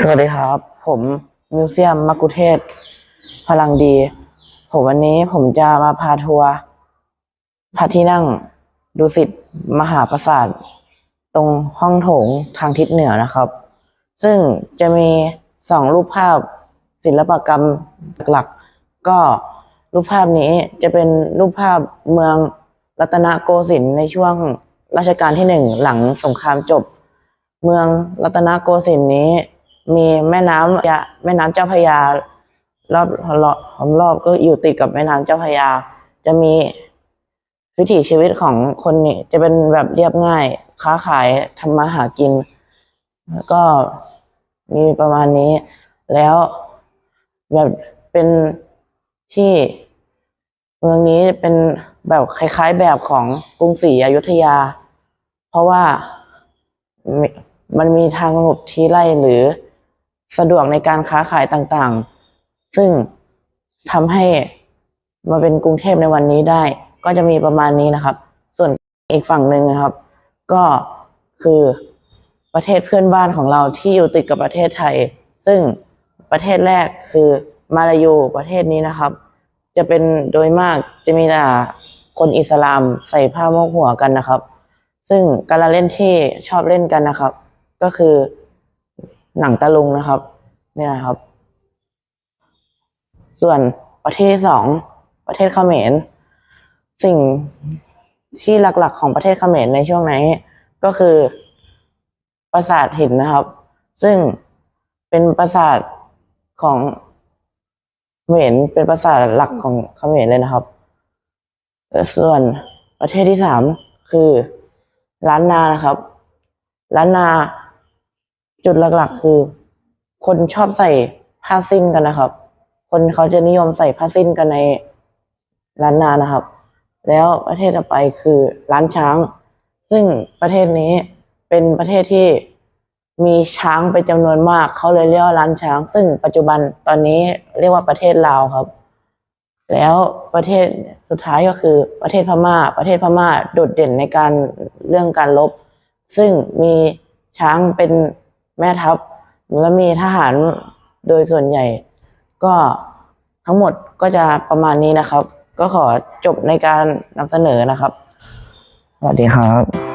สวัสดีครับ ผมมิวเซียมมักกุเทศ พลังดี ผมวันนี้ผมจะมาพาทัวร์พระที่นั่งดุสิตมหาปราสาทตรงห้องโถงทางทิศเหนือนะครับ ซึ่งจะมีสองรูปภาพศิลปกรรมหลักๆก็รูปภาพนี้จะเป็นรูปภาพเมืองรัตนโกสินทร์ในช่วงรัชกาลที่หนึ่งหลังสงครามจบ เมืองรัตนโกสินทร์นี้ มีแม่น้ำยะแม่น้ำเจ้าพระยารอบรอบรอบก็อยู่ติดกับแม่น้ำเจ้าพระยา จะมีวิถีชีวิตของคนนี่จะเป็นแบบเรียบง่าย ค้าขายทำมาหากินแล้วก็มีประมาณนี้ แล้วแบบเป็นที่เมืองนี้เป็นแบบคล้าย ๆ แบบของกรุงศรีอยุธยา เพราะว่ามีมันมีทางหลบที่ไล่หรือ สะดวกในการค้าขายต่างๆ ซึ่งทำให้มาเป็นกรุงเทพในวันนี้ได้ ก็จะมีประมาณนี้นะครับ ส่วนอีกฝั่งหนึ่งนะครับ ก็คือประเทศเพื่อนบ้านของเราที่อยู่ติดกับประเทศไทย ซึ่งประเทศแรกคือมาลายูประเทศนี้นะครับ จะเป็นโดยมากจะมีแต่คนอิสลามใส่ผ้าโมกหัวกันนะครับ ซึ่งการละเล่นที่ชอบเล่นกันนะครับ ก็คือ หนังตะลุงนะครับ เนี่ยครับ ส่วนประเทศสองประเทศเขมร สิ่งที่หลักๆของประเทศเขมรในช่วงนี้ก็คือปราสาทหินนะครับ ซึ่งเป็นปราสาทของเขมรเป็นปราสาทหลักของเขมรเลยนะครับ ส่วนประเทศที่สามคือล้านนานะครับล้านนา จุดหลักๆ คือ คนชอบใส่ผ้าสิ้นกันนะครับ คนเขาจะนิยมใส่ผ้าสิ้นกันในล้านนานะครับ แล้วประเทศต่อไปคือล้านช้าง ซึ่งประเทศนี้เป็นประเทศที่มีช้างเป็นจำนวนมาก เขาเลยเรียกว่าล้านช้าง ซึ่งปัจจุบันตอนนี้เรียกว่าประเทศลาวครับ แล้วประเทศสุดท้ายก็คือประเทศพม่า ประเทศพม่าโดดเด่นในการเรื่องการรบซึ่งมีช้างเป็น แม่ทัพ และมีทหารโดยส่วนใหญ่ ก็ทั้งหมดก็จะประมาณนี้นะครับ ก็ขอจบในการนำเสนอนะครับ สวัสดีครับ